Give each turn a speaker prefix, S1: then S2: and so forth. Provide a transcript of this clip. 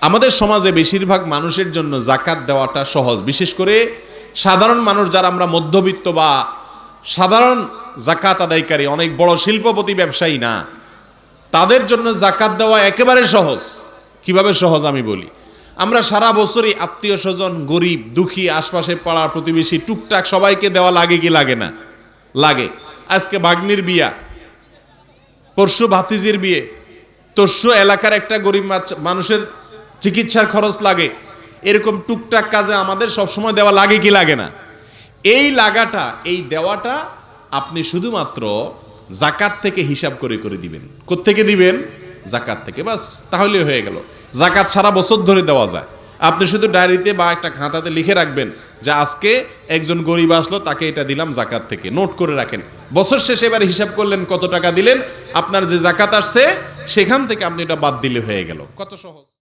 S1: আমাদের সমাজে বেশিরভাগ মানুষের জন্য জাকাত দেওয়াটা সহজ। বিশেষ করে সাধারণ মানুষ যারা আমরা মধ্যবিত্ত বা সাধারণ জাকাত আদায়কারী, অনেক বড় শিল্পপতি ব্যবসায়ী না, তাদের জন্য জাকাত দেওয়া একেবারে সহজ। কীভাবে সহজ আমি বলি? আমরা সারা বছরই আত্মীয় স্বজন, গরিব, দুঃখী, আশপাশে পাড়া প্রতিবেশী, টুকটাক সবাইকে দেওয়া লাগে কি লাগে না? লাগে। আজকে বাগ্নির বিয়া, পরশু ভাতিজির বিয়ে তরশু এলাকার একটা গরিব মানুষের চিকিৎসার খরচ লাগে। এরকম টুকটাক কাজে আমাদের সবসময় দেওয়া লাগে কি লাগে না? এই লাগাটা, এই দেওয়াটা আপনি শুধুমাত্র জাকাত থেকে হিসাব করে করে দিবেন। কোত্থেকে দিবেন? জাকাত থেকে। বাস তাহলে হয়ে গেল। জাকাত সারা বছর ধরে দেওয়া যায়। আপনি শুধু ডায়েরিতে বা একটা খাতাতে লিখে রাখবেন যে আজকে একজন গরিব আসলো, তাকে এটা দিলাম জাকাত থেকে। নোট করে রাখেন। বছর শেষে এবার হিসাব করলেন কত টাকা দিলেন, আপনার যে জাকাত আসছে, সেখান থেকে আপনি এটা বাদ দিলে হয়ে গেল। কত সহজ।